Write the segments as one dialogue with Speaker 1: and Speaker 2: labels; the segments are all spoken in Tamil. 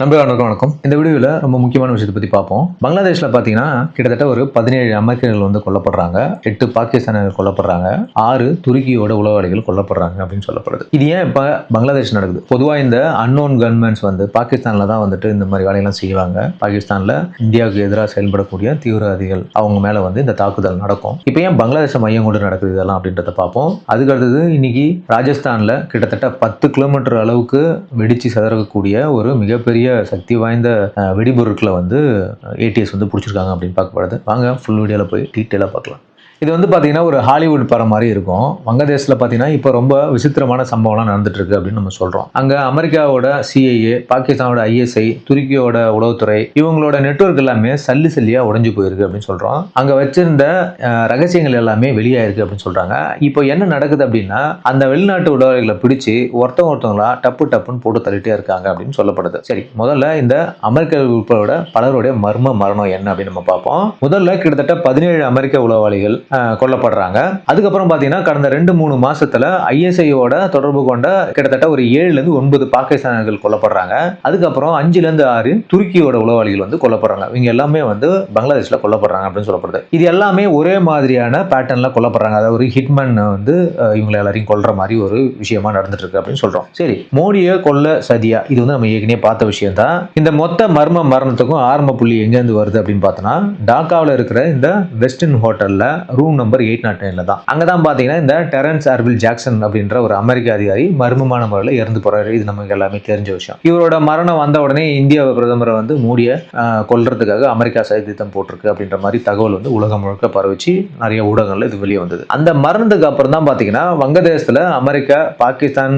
Speaker 1: நண்பர்களுக்கு வணக்கம். இந்த வீடியோவில் ரொம்ப முக்கியமான விஷயத்தை பற்றி பார்ப்போம். பங்களாதேஷில் பார்த்தீங்கன்னா கிட்டத்தட்ட ஒரு பதினேழு அமெரிக்கர்கள் வந்து கொல்லப்படுறாங்க. எட்டு பாகிஸ்தானியர்கள் கொல்லப்படுறாங்க. ஆறு துருக்கியோட உளவாளிகள் கொல்லப்படுறாங்க அப்படின்னு சொல்லப்படுது. இது ஏன் இப்போ பங்களாதேஷ் நடக்குது? பொதுவாக இந்த அன்னோன் கவர்மெண்ட்ஸ் வந்து பாகிஸ்தானில் தான் வந்துட்டு இந்த மாதிரி வேலையெல்லாம் செய்வாங்க. பாகிஸ்தானில் இந்தியாவுக்கு எதிராக செயல்படக்கூடிய தீவிரவாதிகள் அவங்க மேலே வந்து இந்த தாக்குதல் நடக்கும். இப்போ ஏன் பங்களாதேஷை மையம் கொண்டு நடக்குது இதெல்லாம் அப்படின்றத பார்ப்போம். அதுக்கு அடுத்தது இன்னைக்கு ராஜஸ்தானில் கிட்டத்தட்ட பத்து கிலோமீட்டர் அளவுக்கு வெடிச்சு சதறக்கூடிய ஒரு மிகப்பெரிய சக்தி வாய்ந்த வெடிபொருட்களை வந்து ஏடிஎஸ் வந்து பிடிச்சிருக்காங்க அப்படின்னு பார்க்கப்படுது. வாங்க ஃபுல் வீடியோவில் போய் டீட்டெயிலாக பார்க்கலாம். இது வந்து பார்த்தீங்கன்னா ஒரு ஹாலிவுட் படம் மாதிரி இருக்கும். வங்கதேசத்தில் பார்த்தீங்கன்னா இப்போ ரொம்ப விசித்திரமான சம்பவம்லாம் நடந்துட்டுருக்கு அப்படின்னு நம்ம சொல்கிறோம் அங்கே அமெரிக்காவோட சிஐஏ பாகிஸ்தானோட ஐஎஸ்ஐ துருக்கியோட உளவுத்துறை இவங்களோட நெட்வொர்க் எல்லாமே சல்லி சல்லியாக உடஞ்சி போயிருக்கு அப்படின்னு சொல்கிறோம் அங்கே வச்சிருந்த ரகசியங்கள் எல்லாமே வெளியாயிருக்கு அப்படின்னு சொல்கிறாங்க இப்போ என்ன நடக்குது அப்படின்னா அந்த வெளிநாட்டு உடவர்களை பிடிச்சி ஒருத்தவங்க ஒருத்தவங்களா டப்பு டப்புன்னு போட்டு தள்ளிட்டே இருக்காங்க அப்படின்னு சொல்லப்படுது. சரி முதல்ல இந்த அமெரிக்க உட்பட பலருடைய மர்ம மரணம் என்ன அப்படின்னு நம்ம பார்ப்போம். முதல்ல கிட்டத்தட்ட பதினேழு அமெரிக்க உளவாளிகள் கொல்லப்படுறாங்க. அதுக்கப்புறம் பார்த்தீங்கன்னா கடந்த ரெண்டு மூணு மாசத்துல ஐஎஸ்ஐயோட தொடர்பு கொண்ட கிட்டத்தட்ட ஒரு ஏழுல இருந்து ஒன்பது பாகிஸ்தானர்கள் கொல்லப்படுறாங்க. அதுக்கப்புறம் அஞ்சுல இருந்து ஆறு துருக்கியோட உளவாளிகள் வந்து கொல்லப்படுறாங்க. இவங்க எல்லாமே வந்து பங்களாதேஷ்ல கொல்லப்படுறாங்க அப்படின்னு சொல்லப்படுது. இது எல்லாமே ஒரே மாதிரியான பேட்டர்ன்ல கொல்லப்படுறாங்க. அதாவது ஒரு ஹிட்மன் வந்து இவங்களை எல்லாரையும் கொல்ற மாதிரி ஒரு விஷயமா நடந்துட்டு இருக்கு அப்படின்னு சொல்றோம். சரி மோடியை கொல்ல சதியா? இது வந்து நம்ம ஏற்கனவே பார்த்த விஷயம் தான் இந்த மொத்த மர்ம மரணத்துக்கும் ஆரம்ப புள்ளி எங்கேருந்து வருது அப்படின்னு பார்த்தோம்னா டாக்காவில் இருக்கிற இந்த வெஸ்டர்ன் ஹோட்டலில் ரூம் நம்பர் எயிட் நாட் நைனில் தான். அங்கே தான் பார்த்தீங்கன்னா இந்த டெரன்ஸ் ஆர்வில் ஜாக்சன் அப்படின்ற ஒரு அமெரிக்க அதிகாரி மர்மமான முறையில் இறந்து போகிறாரு இது நமக்கு எல்லாமே தெரிஞ்ச விஷயம். இவரோட மரணம் வந்த உடனே இந்திய பிரதமரை வந்து மூடிய கொல்றதுக்காக அமெரிக்கா சதித்திட்டம் போட்டிருக்கு அப்படின்ற மாதிரி தகவல் வந்து உலகம் முழுக்க பரவிச்சு நிறைய ஊடகங்களில் இது வெளியே வந்தது. அந்த மரணத்துக்கு அப்புறம் தான் பார்த்தீங்கன்னா வங்கதேசத்தில் அமெரிக்கா பாகிஸ்தான்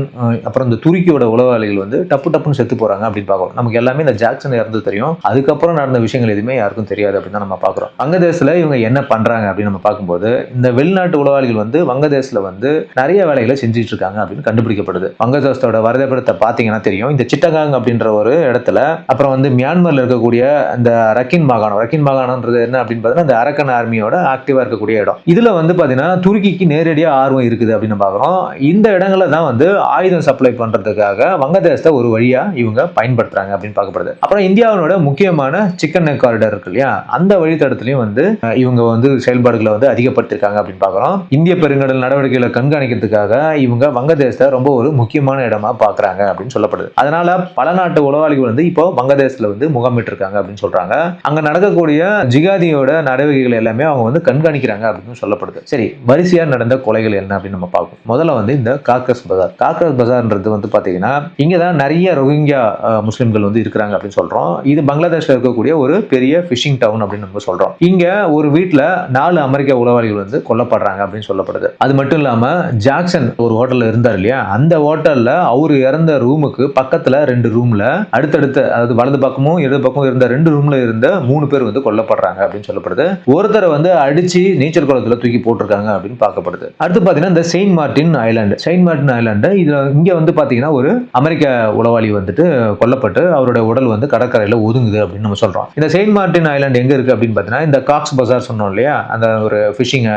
Speaker 1: அப்புறம் இந்த துருக்கியோட உளவாளிகள் வந்து டப்பு டப்புன்னு செத்து போகிறாங்க அப்படின்னு பார்க்குறோம் நமக்கு எல்லாமே இந்த ஜாக்சன் இறந்து தெரியும். அதுக்கப்புறம் நடந்த விஷயங்கள் எதுவுமே யாருக்கும் தெரியாது அப்படின்னு தான் நம்ம பார்க்குறோம். வங்கதேசத்தில் இவங்க என்ன பண்ணுறாங்க அப்படின்னு நம்ம பார்க்கும்போது இந்த வெளிநாட்டு உளவாளிகள் வந்து வங்கதேசத்தில் வந்து நிறைய வேலைகளை செஞ்சுட்டு இருக்காங்க அப்படின்னு கண்டுபிடிக்கப்படுது. வங்கதேசத்தோட வரதப்படத்தை பார்த்தீங்கன்னா தெரியும். இந்த சிட்டகாங் அப்படின்ற ஒரு இடத்துல அப்புறம் வந்து மியான்மரில் இருக்கக்கூடிய இந்த ரக்கின் மாகாணம். ரக்கின் மாகாணம்ன்றது என்ன அப்படின்னு பார்த்தீங்கன்னா இந்த அரக்கன் ஆர்மியோட ஆக்டிவாக இருக்கக்கூடிய இடம். இதில் வந்து பார்த்தீங்கன்னா துருக்கிக்கு நேரடியாக ஆர்வம் இருக்குது அப்படின்னு பார்க்குறோம். இந்த இடங்களில் தான் வந்து ஆயுதம் சப்ளை பண்ணுறதுக்காக வங்கதேசத்தை ஒரு வழியாக இவங்க பயன்படுத்துறாங்க அப்படின்னு பார்க்கப்படுது. அப்புறம் இந்தியாவினோட முக்கியமான சிக்கன் காரிடர் இருக்கு இல்லையா? அந்த வழித்தடத்துலையும் வந்து இவங்க வந்து செயல்பாடுகளை வந்து அதிகப்படுத்திருக்காங்க அப்படின்னு பார்க்குறோம். இந்திய பெருங்கடல் நடவடிக்கைகளை கண்காணிக்கிறதுக்காக இவங்க வங்கதேசத்தை ரொம்ப ஒரு முக்கியமான இடமா பார்க்குறாங்க அப்படின்னு சொல்லப்படுது. அதனால பல நாட்டு உளவாளிகள் வந்து இப்போ வங்கதேசத்தில் வந்து முகாமிட்டு இருக்காங்க அப்படின்னு சொல்றாங்க. அங்க நடக்கக்கூடிய ஜிகாதியோட நடவடிக்கைகள் எல்லாமே அவங்க வந்து கண்காணிக்கிறாங்க அப்படின்னு சொல்லப்படுது. சரி வரிசையா நடந்த கொலைகள் என்ன அப்படின்னு நம்ம பார்ப்போம். முதல்ல வந்து இந்த காக்கஸ் பஜார். காக்கஸ் பஜார்ன்றது வந்து பாத்தீங்கன்னா இங்க தான் நிறைய ரோஹிங்கியா அஹ், முஸ்லிம்கள் வந்து இருக்கிறாங்க அப்படின்னு சொல்றோம். இது பங்களாதேஷ்ல இருக்கக்கூடிய ஒரு பெரிய ஃபிஷிங் டவுன் அப்படின்னு நம்ம சொல்றோம். இங்க ஒரு வீட்டில் நாலு அமெரிக்க உளவாளிகள் வந்து கொல்லப்படுறாங்க அப்படின்னு சொல்லப்படுது. அது மட்டும் இல்லாம ஜாக்சன் ஒரு ஹோட்டல்ல இருந்தார் இல்லையா? அந்த ஹோட்டல்ல அவர் இறந்த ரூமுக்கு பக்கத்துல ரெண்டு ரூம்ல அடுத்தடுத்த அதாவது வலது பக்கமும் இடது பக்கமும் இருந்த ரெண்டு ரூம்ல இருந்த மூணு பேர் வந்து கொல்லப்படுறாங்க அப்படின்னு சொல்லப்படுது. ஒருத்தரை வந்து அடிச்சு நீச்சல் குளத்துல தூக்கி போட்டிருக்காங்க அப்படின்னு பார்க்கப்படுது. அடுத்து பாத்தீங்கன்னா இந்த saint Martin island. Saint Martin island இதுல இங்க வந்து பாத்தீங்கன்னா ஒரு அமெரிக்க உளவாளி வந்துட்டு கொல்லப்பட்டு அவருடைய உடல் வந்து கடற்கரையில ஒதுங்குது அப்படின்னு நம்ம சொல்றோம். இந்த செயின்ட் மார்டின் ஐலாண்டு எங்க இருக்கு அப்படின்னு பாத்தீங்கன்னா இந்த காக்ஸ் பஜார் சொன்னோம் இல்லையா? அந்த ஒரு ஃபிஷிங்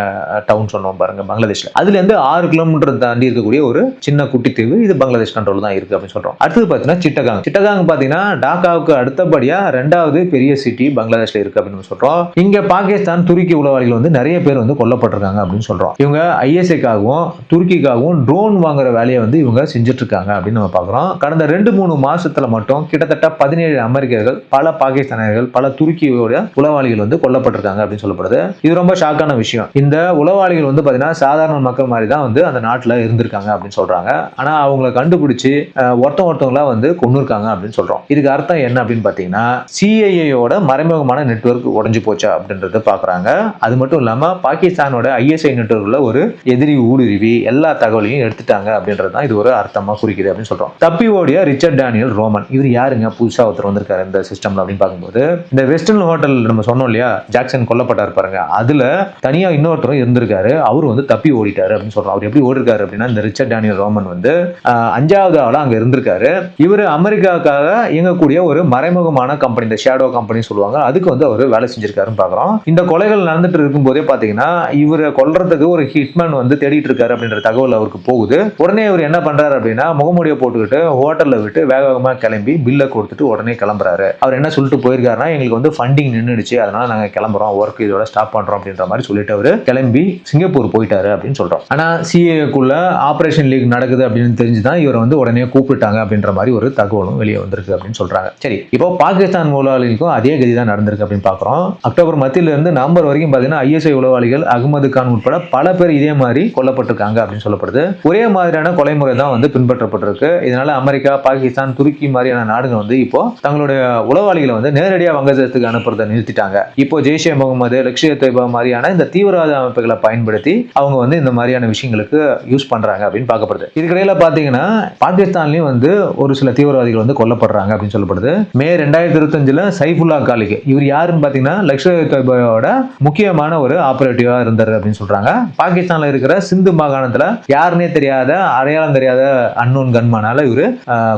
Speaker 1: டவுன் சொன்னோம் பாருங்க பங்களாதேஷ்ல. அதுல இருந்து ஆறு கிலோமீட்டர் தாண்டி இருக்கக்கூடிய ஒரு சின்ன குட்டி தீவு இது பங்களாதேஷ் கண்ட்ரோல் தான் இருக்கு அப்படின்னு சொல்றோம். அடுத்தது பாத்தீங்கன்னா சிட்டகாங். சிட்டகாங் பாத்தீங்கன்னா டாக்காவுக்கு அடுத்தபடியா ரெண்டாவது பெரிய சிட்டி பங்களாதேஷ்ல இருக்கு அப்படின்னு சொல்கிறோம் சொல்றோம். இங்க பாகிஸ்தான் துருக்கி உளவாளிகள் வந்து நிறைய பேர் வந்து கொல்லப்பட்டிருக்காங்க அப்படின்னு சொல்றோம். இவங்க ஐஎஸ்ஏக்காகவும் துருக்கிக்காகவும் ட்ரோன் வாங்குற வேலையை வந்து இவங்க செஞ்சுட்டு இருக்காங்க அப்படின்னு நம்ம பார்க்குறோம் கடந்த ரெண்டு மூணு மாசத்துல மட்டும் கிட்டத்தட்ட பதினேழு அமெரிக்கர்கள் பல பாகிஸ்தானியர்கள் பல துருக்கியோட உளவாளிகள் வந்து கொல்லப்பட்டிருக்காங்க அப்படின்னு சொல்லப்படுது. இது ரொம்ப ஷாக்கான விஷயம். விஷயம். இந்த உளவாளிகள் வந்து பார்த்தீங்கன்னா சாதாரண மக்கள் மாதிரி தான் வந்து அந்த நாட்டில் இருந்திருக்காங்க அப்படின்னு சொல்றாங்க. ஆனா அவங்கள கண்டுபிடிச்சு ஒருத்தன் ஒருத்தவங்களா வந்து கொண்டு இருக்காங்க அப்படின்னு சொல்றோம். இதுக்கு அர்த்தம் என்ன அப்படின்னு பார்த்தீங்கன்னா சிஐஏயோட மறைமுகமான நெட்வொர்க் உடஞ்சு போச்சா அப்படின்றத பார்க்குறாங்க அது மட்டும் இல்லாம பாகிஸ்தானோட ஐஎஸ்ஐ நெட்வொர்க்ல ஒரு எதிரி ஊடுருவி எல்லா தகவலையும் எடுத்துட்டாங்க அப்படின்றது தான் இது ஒரு அர்த்தமா குறிக்குது அப்படின்னு சொல்றோம். தப்பி ஓடிய ரிச்சர்ட் டேனியல் ரோமன். இவர் யாருங்க? புதுசா ஒருத்தர் வந்திருக்காரு இந்த சிஸ்டம்ல அப்படின்னு பார்க்கும்போது. இந்த வெஸ்டர்ன் ஹோட்டல் நம்ம சொன்னோம் இல்லையா? ஜாக்சன் கொல்லப்பட்டார் பாருங்க. அதுல தனியாக இன்னொருத்தரும் இருந்திருக்காரு. அவர் வந்து தப்பி ஓடிட்டாரு அப்படின்னு சொல்றோம். அவர் எப்படி ஓடிருக்காரு அப்படின்னா இந்த ரிச்சர்ட் டேனியல் ரோமன் வந்து அஞ்சாவது ஆளா அங்க இருந்திருக்காரு. இவர் அமெரிக்காவுக்காக இயங்கக்கூடிய ஒரு மறைமுகமான கம்பெனி இந்த ஷேடோ கம்பெனி சொல்லுவாங்க. அதுக்கு வந்து அவர் வேலை செஞ்சிருக்காருன்னு பாக்குறோம். இந்த கொலைகள் நடந்துட்டு இருக்கும்போதே பாத்தீங்கன்னா இவரை கொல்றதுக்கு ஒரு ஹிட்மேன் வந்து தேடிட்டு இருக்காரு அப்படின்ற தகவல் அவருக்கு போகுது. உடனே இவர் என்ன பண்றாரு அப்படின்னா முகமூடியை போட்டுக்கிட்டு ஹோட்டல்ல விட்டு வேக வேகமா கிளம்பி பில்லை கொடுத்துட்டு உடனே கிளம்புறாரு. அவர் என்ன சொல்லிட்டு போயிருக்காருன்னா எங்களுக்கு வந்து ஃபண்டிங் நின்றுடுச்சு அதனால நாங்க கிளம்புறோம். ஒர்க் இதோட ஸ்டாப் பண்றோம் அப்படின்ற மாதிரி சொல்லிட்டு அவர் கிளம்பி சிங்கப்பூர் போயிட்டாரு அப்படின்னு சொல்றோம். ஆனா சிஏக்குள்ள ஆபரேஷன் லீக் நடக்குது அப்படின்னு தெரிஞ்சுதான் இவரை வந்து உடனே கூப்பிட்டாங்க அப்படின்ற மாதிரி ஒரு தகவலும் வெளியே வந்திருக்கு அப்படின்னு சொல்றாங்க. சரி இப்போ பாகிஸ்தான் முதலாளிகளுக்கும் அதே கதி தான் நடந்திருக்கு அப்படின்னு பாக்குறோம். அக்டோபர் மத்தியில இருந்து நவம்பர் வரைக்கும் பாத்தீங்கன்னா ஐஎஸ்ஐ உளவாளிகள் அகமது கான் உட்பட பல பேர் இதே மாதிரி கொல்லப்பட்டிருக்காங்க அப்படின்னு சொல்லப்படுது. ஒரே மாதிரியான கொலைமுறை தான் வந்து பின்பற்றப்பட்டிருக்கு. இதனால அமெரிக்கா பாகிஸ்தான் துருக்கி மாதிரியான நாடுகள் வந்து இப்போ தங்களுடைய உளவாளிகளை வந்து நேரடியாக வங்கதேசத்துக்கு அனுப்புறதை நிறுத்திட்டாங்க. இப்போ ஜெய்ஷே முகமது லக்ஷய தொய்பா மாதிரியான இந்த தீவிரவாத அமைப்புகளை பயன்படுத்தி அவங்க வந்து இந்த மாதிரியான விஷயங்களுக்கு யூஸ் பண்றாங்க அப்படின்னு பார்க்கப்படுது. இதுக்கிடையில பாத்தீங்கன்னா பாகிஸ்தான்லயும் வந்து ஒரு சில தீவிரவாதிகள் வந்து கொல்லப்படுறாங்க அப்படின்னு சொல்லப்படுது. மே ரெண்டாயிரத்தி இருபத்தஞ்சுல சைஃபுல்லா காலிக்கு. இவர் யாருன்னு பாத்தீங்கன்னா லக்ஷய தொய்பாவோட முக்கியமான ஒரு ஆபரேட்டிவா இருந்தார் அப்படின்னு சொல்றாங்க. பாகிஸ்தான்ல இருக்கிற சிந்து மாகாணத்துல யாருன்னே தெரியாத அடையாளம் தெரியாத அன்னோன் கன்மானால இவரு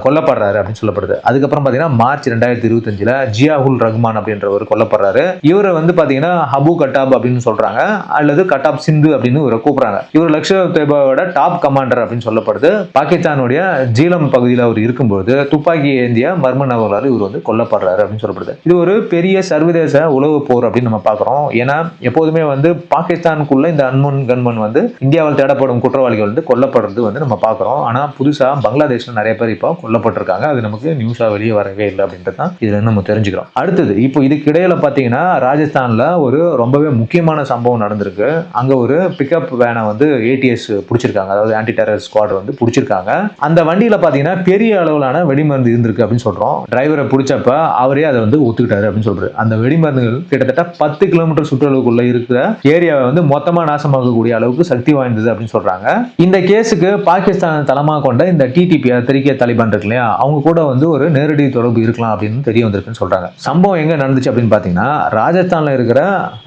Speaker 1: கொல்லப்படுறாரு அப்படின்னு சொல்லப்படுது. அதுக்கப்புறம் பாத்தீங்கன்னா மார்ச் ரெண்டாயிரத்தி இருபத்தஞ்சுல ஜியாகுல் ரஹ்மான் அப்படின்றவர் கொல்லப்படுறாரு. இவரை வந்து பாத்தீங்கன்னா ஹபு கட்டாப் அப்படின்னு சொல்றாங்க. அல்லது கட்டாப் சிந்து அப்படின்னு இவரை கூப்பிடுறாங்க. இவர் லக்ஷ்ய தொய்பாவோட டாப் கமாண்டர் அப்படின்னு சொல்லப்படுது. பாகிஸ்தானுடைய ஜீலம் பகுதியில் அவர் இருக்கும்போது துப்பாக்கி ஏந்திய மர்ம நபர்களால் இவர் வந்து கொல்லப்படுறாரு அப்படின்னு சொல்லப்படுது. இது ஒரு பெரிய சர்வதேச உளவு போர் அப்படின்னு நம்ம பார்க்குறோம். ஏன்னா எப்போதுமே வந்து பாகிஸ்தானுக்குள்ள இந்த அன்மன் கன்மன் வந்து இந்தியாவில் தேடப்படும் குற்றவாளிகள் வந்து கொல்லப்படுறது வந்து நம்ம பார்க்குறோம். ஆனால் புதுசாக பங்களாதேஷில் நிறைய பேர் இப்போ கொல்லப்பட்டிருக்காங்க. அது நமக்கு நியூஸாக வெளியே வரவே இல்லை அப்படின்றது தான் இதில் நம்ம தெரிஞ்சுக்கிறோம். அடுத்தது இப்போ இதுக்கு இடையில பார்த்தீங்கன்னா ராஜஸ்தானில் ஒரு ரொம்பவே முக்கியமான சம்பவம் நடந்திருக்கு. அங்கே ஒரு பிக்கப் வேனை வந்து ஏடிஎஸ் பிடிச்சிருக்காங்க. அதாவது ஆன்டி டெரர் ஸ்குவாட் வந்து பிடிச்சிருக்காங்க. அந்த வண்டியில் பார்த்தீங்கன்னா பெரிய அளவிலான வெடிமருந்து இருந்திருக்கு அப்படின்னு சொல்றோம். டிரைவரை பிடிச்சப்ப அவரே அதை வந்து ஒத்துக்கிட்டாரு அப்படின்னு சொல்றாரு அந்த வெடிமருந்துகள் கிட்டத்தட்ட பத்து கிலோமீட்டர் சுற்றளவுக்குள்ள இருக்கிற ஏரியாவை வந்து மொத்தமாக நாசமாகக்கூடிய அளவுக்கு சக்தி வாய்ந்தது அப்படின்னு சொல்கிறாங்க இந்த கேஸுக்கு பாகிஸ்தான் தளமா கொண்ட இந்த டிடிபி தெறிக்கிய தாலிபான் இருக்கு இல்லையா அவங்க கூட வந்து ஒரு நேரடி தொடர்பு இருக்கலாம் அப்படின்னு தெரிய வந்திருக்குன்னு சொல்கிறாங்க சம்பவம் எங்கே நடந்துச்சு அப்படின்னு பார்த்தீங்கன்னா ராஜஸ்தானில் இருக்கிற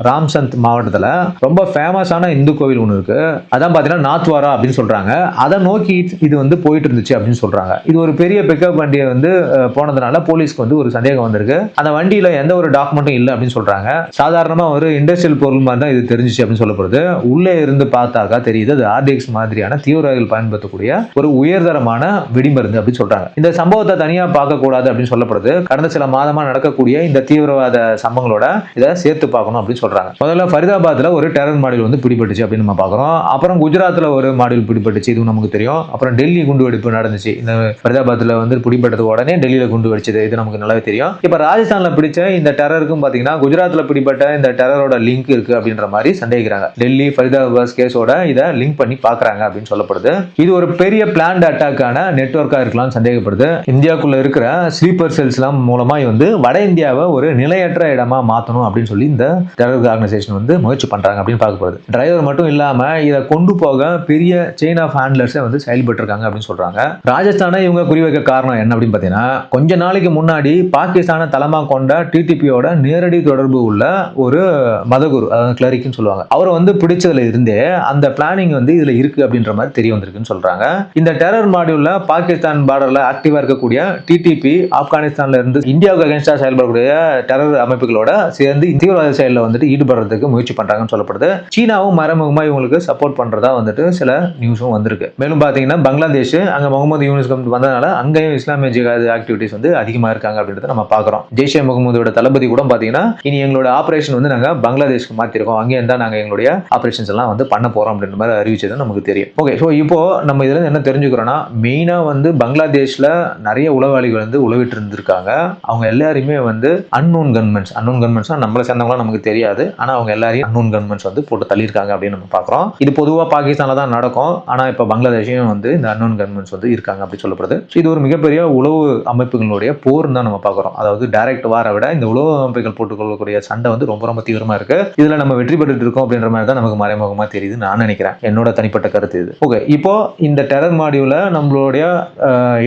Speaker 1: ராம்சந்த் மாவட்டத்தில் ரொம்ப ஃபேமஸான இந்து கோவில் ஒன்று இருக்கு. அதான் பாத்தீங்கன்னா நாத்வாரா அப்படின்னு சொல்றாங்க. அதை நோக்கி இது வந்து போயிட்டு இருந்துச்சு அப்படின்னு சொல்றாங்க. இது ஒரு பெரிய பிக்கப் வண்டியை வந்து போனதுனால போலீஸ்க்கு வந்து ஒரு சந்தேகம் வந்திருக்கு. அந்த வண்டியில எந்த ஒரு டாக்குமெண்ட்டும் இல்லை அப்படின்னு சொல்றாங்க. சாதாரணமா ஒரு இண்டஸ்ட்ரியல் பொருள் மாதிரி தான் இது தெரிஞ்சிச்சு அப்படின்னு சொல்லப்படுது. உள்ளே இருந்து பார்த்தாக்கா தெரியுது அது ஆர்டிஎக்ஸ் மாதிரியான தீவிரவாதிகள் பயன்படுத்தக்கூடிய ஒரு உயர்தரமான வெடிமருந்து அப்படின்னு சொல்றாங்க. இந்த சம்பவத்தை தனியா பார்க்க கூடாது அப்படின்னு சொல்லப்படுது. கடந்த சில மாதமா நடக்கக்கூடிய இந்த தீவிரவாத சம்பவங்களோட இதை சேர்த்து பார்க்கணும் அப்படின்னு சொல்றாங்க. முதல்ல ஃபரிதாபாத் குஜராத்தில் ஒரு டெரர் மாடியில் வந்து பிடிபட்டுச்சு அப்படின்னு நம்ம பார்க்குறோம். அப்புறம் குஜராத்தில் ஒரு மாடியில் பிடிபட்டுச்சு இதுவும் நமக்கு தெரியும். அப்புறம் டெல்லி குண்டு வெடிப்பு நடந்துச்சு. இந்த ஃபரிதாபாத்தில் வந்து பிடிபட்டது உடனே டெல்லியில் குண்டு வெடிச்சது இது நமக்கு நல்லாவே தெரியும். இப்போ ராஜஸ்தானில் பிடிச்ச இந்த டெரருக்கும் பார்த்தீங்கன்னா குஜராத்தில் பிடிபட்ட இந்த டெரரோட லிங்க் இருக்கு அப்படின்ற மாதிரி சந்தேகிக்கிறாங்க. டெல்லி ஃபரிதாபாத் கேஸோட இதை லிங்க் பண்ணி பார்க்குறாங்க அப்படின்னு சொல்லப்படுது. இது ஒரு பெரிய பிளான்ட் அட்டாக்கான நெட்ஒர்க்காக இருக்கலாம்னு சந்தேகப்படுது. இந்தியாவுக்குள்ள இருக்கிற ஸ்லீப்பர் செல்ஸ்லாம் மூலமா வந்து வட இந்தியாவை ஒரு நிலையற்ற இடமா மாற்றணும் அப்படின்னு சொல்லி இந்த டெரர் ஆர்கனைசேஷன் வந்து முயற்சி பண்றாங்க அப்படின்னு பார்க்கப்படுது டிரைவர் மட்டும் இல்லாமல் இதை கொண்டு போக பெரிய செயின் ஆஃப் ஹேண்ட்லர்ஸே வந்து செயல்பட்டுருக்காங்க அப்படின்னு சொல்கிறாங்க ராஜஸ்தானை இவங்க குறிவைக்க காரணம் என்ன அப்படின்னு பார்த்தீங்கன்னா கொஞ்ச நாளைக்கு முன்னாடி பாகிஸ்தானை தளமாக கொண்ட டிடிபியோட நேரடி தொடர்பு உள்ள ஒரு மதகுரு அதாவது கிளரிக்குன்னு சொல்லுவாங்க. அவரை வந்து பிடிச்சதுல இருந்தே அந்த பிளானிங் வந்து இதில் இருக்கு அப்படின்ற மாதிரி தெரிய வந்திருக்குன்னு சொல்கிறாங்க இந்த டெரர் மாடியூலில் பாகிஸ்தான் பார்டரில் ஆக்டிவாக இருக்கக்கூடிய டிடிபி ஆப்கானிஸ்தான்ல இருந்து இந்தியாவுக்கு அகேன்ஸ்டாக செயல்படக்கூடிய டெரர் அமைப்புகளோட சேர்ந்து தீவிரவாத செயலில் வந்துட்டு ஈடுபடுறதுக்கு முயற்சி பண்ணுறாங்க இருக்காங்கன்னு சொல்லப்படுது. சீனாவும் மறைமுகமாக இவங்களுக்கு சப்போர்ட் பண்றதா வந்துட்டு சில நியூஸும் வந்திருக்கு. மேலும் பாத்தீங்கன்னா பங்களாதேஷ் அங்க முகமது யூனிஸ் கமிட்டி வந்ததுனால அங்கேயும் இஸ்லாமிய ஜிகாது ஆக்டிவிட்டிஸ் வந்து அதிகமா இருக்காங்க அப்படின்றத நம்ம பாக்குறோம் ஜெய்ஷே முகமதோட தளபதி கூட பாத்தீங்கன்னா இனி எங்களோட ஆபரேஷன் வந்து நாங்கள் பங்களாதேஷ்க்கு மாத்திருக்கோம். அங்கேயும் இருந்தா நாங்கள் எங்களுடைய ஆப்ரேஷன்ஸ் எல்லாம் வந்து பண்ண போறோம் அப்படின்ற மாதிரி அறிவிச்சது நமக்கு தெரியும். ஓகே ஸோ இப்போ நம்ம இதுல என்ன தெரிஞ்சுக்கிறோம்னா மெயினா வந்து பங்களாதேஷ்ல நிறைய உளவாளிகள் வந்து உழவிட்டு இருந்திருக்காங்க. அவங்க எல்லாருமே வந்து அன்னோன் கன்மெண்ட்ஸ் அன்னோன் கன்மெண்ட்ஸ் நம்மள சேர்ந்தவங்களாம் நமக்கு தெரியாது. ஆனா அவங்க எல்லாரையும் அன்னோன் கன்மெண்ட்ஸ் வந்து போட்டு தள்ளியிருக்காங்க அப்படின்னு நம்ம பார்க்குறோம். இது பொதுவாக பாகிஸ்தானில் தான் நடக்கும். ஆனால் இப்போ பங்களாதேஷையும் வந்து இந்த அன்னோன் கன்மெண்ட்ஸ் வந்து இருக்காங்க அப்படி சொல்லப்படுது. ஸோ இது ஒரு மிகப்பெரிய உளவு அமைப்புகளுடைய போர் தான் நம்ம பார்க்குறோம். அதாவது டைரக்ட் வாரை விட இந்த உளவு அமைப்புகள் போட்டுக்கொள்ளக்கூடிய சண்டை வந்து ரொம்ப ரொம்ப தீவிரமாக இருக்கு. இதில் நம்ம வெற்றி பெற்றுட்டு இருக்கோம் அப்படின்ற மாதிரி தான் நமக்கு மறைமுகமாக தெரியுது நான் நினைக்கிறேன். என்னோட தனிப்பட்ட கருத்து இது. ஓகே இப்போ இந்த டெரர் மாடியூல நம்மளுடைய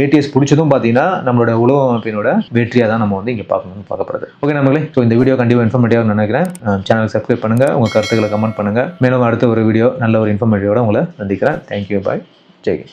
Speaker 1: ஏடிஎஸ் பிடிச்சதும் பார்த்தீங்கன்னா நம்மளோட உளவு அமைப்பினோட வெற்றியாக தான் நம்ம வந்து இங்கே பார்க்கணும்னு பார்க்கப்படுது. ஓகே நம்மளே ஸோ இந்த வீடியோ கண்டிப்பாக இன்ஃபர்மேட்டிவாக நினைக்கிறேன். சேனலுக்கு சப்ஸ்கிரைப் பண்ணுங்க. உங்க கருத்துக்களை கமெண்ட் பண்ணுங்கள் மேலும் அடுத்த ஒரு வீடியோ நல்ல ஒரு இன்ஃபர்மேட்டிவோட உங்களை சந்திக்கிறேன். Thank you bye Jai